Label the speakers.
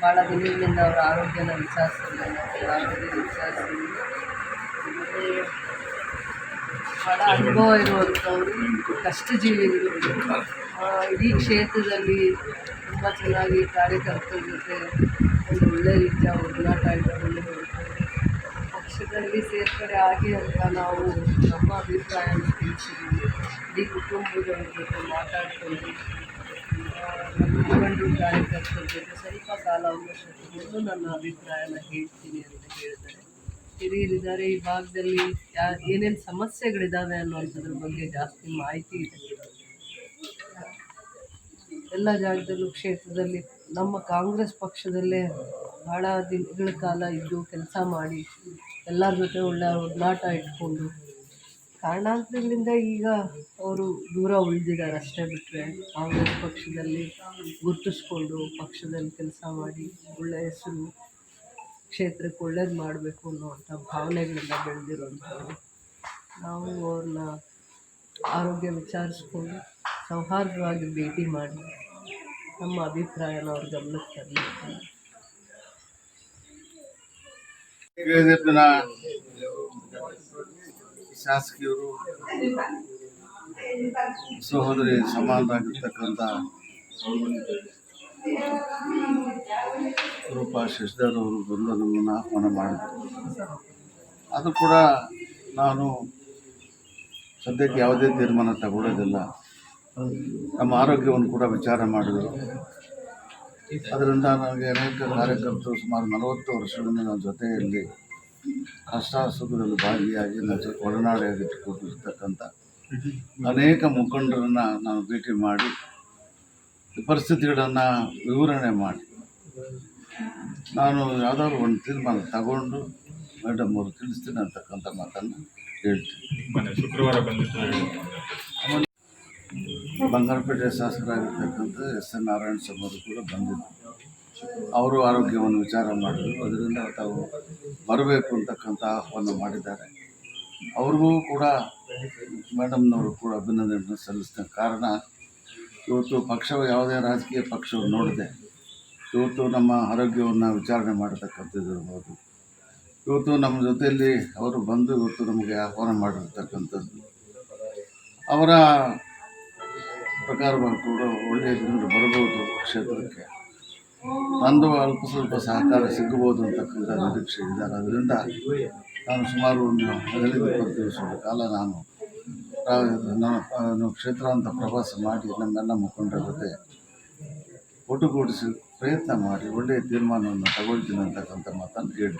Speaker 1: ಭಾಳ ದಿನಗಳಿಂದ ಅವರ ಆರೋಗ್ಯನ ವಿಚಾರಿಸಿಲ್ಲ ಆರೋಗ್ಯ ವಿಚಾರಿಸಿ ಭಾಳ ಅನುಭವ ಇರುವಂಥವ್ರು ಕಷ್ಟಜೀವಿಗಳು ಜೀವಿಗಳು. ಇಡೀ ಕ್ಷೇತ್ರದಲ್ಲಿ ತುಂಬ ಚೆನ್ನಾಗಿ ಕಾರ್ಯಕರ್ತರ ಜೊತೆ ಒಂದು ಒಳ್ಳೆಯ ರೀತಿಯ ಒಡನಾಟ ಇಟ್ಕೊಂಡು ಪಕ್ಷದಲ್ಲಿ ಸೇರ್ಪಡೆ ಆಗಿ ಅಂತ ನಾವು ನಮ್ಮ ಅಭಿಪ್ರಾಯವನ್ನು ತಿಳಿಸಿದ್ದೀವಿ. ಇಡೀ ಕುಟುಂಬದವ್ರ ಜೊತೆ ಮಾತಾಡಿಕೊಂಡು ಮುಖಂಡರು ಕಾರ್ಯಕರ್ತರ ಜೊತೆ ಸ್ವಲ್ಪ ಕಾಲ ಅವಕಾಶ ನನ್ನ ಅಭಿಪ್ರಾಯನ ಹೇಳ್ತೀನಿ ಅಂತ ಹೇಳಿದ್ದಾರೆ ಹಿರಿಯರಿದ್ದಾರೆ ಈ ಭಾಗದಲ್ಲಿ ಯಾ ಏನೇನು ಸಮಸ್ಯೆಗಳಿದ್ದಾವೆ ಅನ್ನೋಂಥದ್ರ ಬಗ್ಗೆ ಜಾಸ್ತಿ ಮಾಹಿತಿ ಇದೆ ಎಲ್ಲ ಜಾಗದಲ್ಲೂ ಕ್ಷೇತ್ರದಲ್ಲಿ ನಮ್ಮ ಕಾಂಗ್ರೆಸ್ ಪಕ್ಷದಲ್ಲೇ ಭಾಳ ದಿನಗಳ ಕಾಲ ಇದ್ದು ಕೆಲಸ ಮಾಡಿ ಎಲ್ಲರ ಜೊತೆ ಒಳ್ಳೆಯ ಒಡನಾಟ ಇಟ್ಕೊಂಡು ಕಾರಣಾಂತರಗಳಿಂದ ಈಗ ಅವರು ದೂರ ಉಳಿದಿದ್ದಾರೆ ಅಷ್ಟೇ ಬಿಟ್ಟರೆ ಕಾಂಗ್ರೆಸ್ ಪಕ್ಷದಲ್ಲಿ ಗುರುತಿಸ್ಕೊಂಡು ಪಕ್ಷದಲ್ಲಿ ಕೆಲಸ ಮಾಡಿ ಒಳ್ಳೆಯ ಹೆಸರು ಕ್ಷೇತ್ರಕ್ಕೆ ಒಳ್ಳೇದು ಮಾಡಬೇಕು ಅನ್ನುವಂಥ ಭಾವನೆಗಳಿಂದ ಬೆಳೆದಿರುವಂಥವ್ರು. ನಾವು ಅವ್ರನ್ನ ಆರೋಗ್ಯ ವಿಚಾರಿಸ್ಕೊಂಡು ಸೌಹಾರ್ದವಾಗಿ ಭೇಟಿ ಮಾಡಿ ನಮ್ಮ ಅಭಿಪ್ರಾಯನ ಅವ್ರ ಗಮನಕ್ಕೆ ತರಲಿಕ್ಕೆ
Speaker 2: ಶಾಸಕಿಯರು ಸಹೋದರಿ ಸಮಾನರಾಗಿರ್ತಕ್ಕಂಥ ರೂಪಾ ಶಶಿಧರ್ ಅವರು ಬಂದು ನಮ್ಮನ್ನು ಆಹ್ವಾನ ಮಾಡಿದರು. ಅದು ಕೂಡ ನಾನು ಸದ್ಯಕ್ಕೆ ಯಾವುದೇ ತೀರ್ಮಾನ ತಗೊಳ್ಳೋದಿಲ್ಲ. ನಮ್ಮ ಆರೋಗ್ಯವನ್ನು ಕೂಡ ವಿಚಾರ ಮಾಡಿದರು. ಅದರಿಂದ ನನಗೆ ಅನೇಕ ಕಾರ್ಯಕರ್ತರು ಸುಮಾರು ನಲವತ್ತು ವರ್ಷಗಳಿಂದ ನನ್ನ ಜೊತೆಯಲ್ಲಿ ಕಷ್ಟ ಸುಖದಲ್ಲಿ ಭಾಗಿಯಾಗಿ ಮತ್ತು ಒಡನಾಡಿಯಾಗಿಟ್ಟುಕೊಂಡಿರ್ತಕ್ಕಂಥ ಅನೇಕ ಮುಖಂಡರನ್ನು ನಾನು ಭೇಟಿ ಮಾಡಿ ಪರಿಸ್ಥಿತಿಗಳನ್ನು ವಿವರಣೆ ಮಾಡಿ ನಾನು ಯಾವುದಾದ್ರು ಒಂದು ತೀರ್ಮಾನ ತಗೊಂಡು ಮೇಡಮ್ ಅವರು ತಿಳಿಸ್ತೀನಿ ಅಂತಕ್ಕಂಥ ಮಾತನ್ನು ಹೇಳ್ತೀನಿ
Speaker 3: ಶುಕ್ರವಾರ ಹೇಳಿ.
Speaker 2: ಬಂಗಾರಪೇಟೆ ಶಾಸಕರಾಗಿರ್ತಕ್ಕಂಥ ಎಸ್ ಎನ್ ನಾರಾಯಣ ಅವರು ಕೂಡ ಬಂದಿದ್ದರು. ಅವರು ಆರೋಗ್ಯವನ್ನು ವಿಚಾರ ಮಾಡಿದರು. ಅದರಿಂದ ತಾವು ಬರಬೇಕು ಅಂತಕ್ಕಂಥ ಆಹ್ವಾನ ಮಾಡಿದ್ದಾರೆ. ಅವ್ರಿಗೂ ಕೂಡ ಮೇಡಮ್ನವರು ಕೂಡ ಅಭಿನಂದನೆಯನ್ನು ಸಲ್ಲಿಸಿದ ಕಾರಣ ಇವತ್ತು ಪಕ್ಷವು ಯಾವುದೇ ರಾಜಕೀಯ ಪಕ್ಷವು ನೋಡಿದೆ ಇವತ್ತು ನಮ್ಮ ಆರೋಗ್ಯವನ್ನು ವಿಚಾರಣೆ ಮಾಡತಕ್ಕಂಥದ್ದು ಇರ್ಬೋದು. ಇವತ್ತು ನಮ್ಮ ಜೊತೆಯಲ್ಲಿ ಅವರು ಬಂದು ಇವತ್ತು ನಮಗೆ ಆಹ್ವಾನ ಮಾಡಿರ್ತಕ್ಕಂಥದ್ದು. ಅವರ ಪ್ರಕಾರವಾಗಿ ಕೂಡ ಒಳ್ಳೆಯ ಜನರು ಬರಬಹುದು ಕ್ಷೇತ್ರಕ್ಕೆ. ನಂದು ಅಲ್ಪ ಸ್ವಲ್ಪ ಸಹಕಾರ ಸಿಗಬಹುದು ಅಂತಕ್ಕಂಥ ನಿರೀಕ್ಷೆ ಇದ್ದಾರೆ. ಅದರಿಂದ ನಾನು ಸುಮಾರು ಒಂದು ಹದಿನೈದು, ಇಪ್ಪತ್ತು ದಿವಸಗಳ ಕಾಲ ನಾನು ನನ್ನ ಕ್ಷೇತ್ರ ಅಂತ ಪ್ರವಾಸ ಮಾಡಿ ನಮ್ಮೆಲ್ಲ ಮುಖಂಡರ ಜೊತೆ ಒಟ್ಟುಗೂಡಿಸಿ ಪ್ರಯತ್ನ ಮಾಡಿ ಒಳ್ಳೆಯ ತೀರ್ಮಾನವನ್ನು ತಗೊಳ್ತೀನಿ ಅಂತಕ್ಕಂಥ ಮಾತನ್ನು ಹೇಳಿ